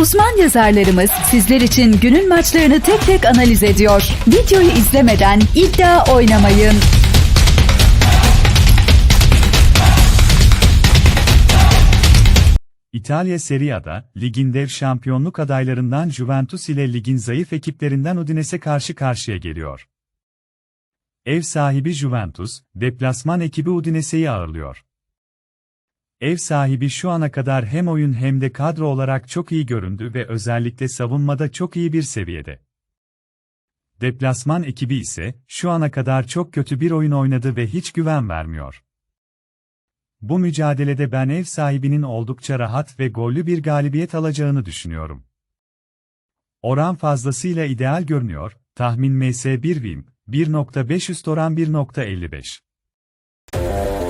Uzman yazarlarımız sizler için günün maçlarını tek tek analiz ediyor. Videoyu izlemeden iddia oynamayın. İtalya Serie A'da, ligin dev şampiyonluk adaylarından Juventus ile ligin zayıf ekiplerinden Udinese karşı karşıya geliyor. Ev sahibi Juventus, deplasman ekibi Udinese'yi ağırlıyor. Ev sahibi şu ana kadar hem oyun hem de kadro olarak çok iyi göründü ve özellikle savunmada çok iyi bir seviyede. Deplasman ekibi ise, şu ana kadar çok kötü bir oyun oynadı ve hiç güven vermiyor. Bu mücadelede ben ev sahibinin oldukça rahat ve gollü bir galibiyet alacağını düşünüyorum. Oran fazlasıyla ideal görünüyor, tahmin MS1 Vim, 1.5 üst oran 1.55.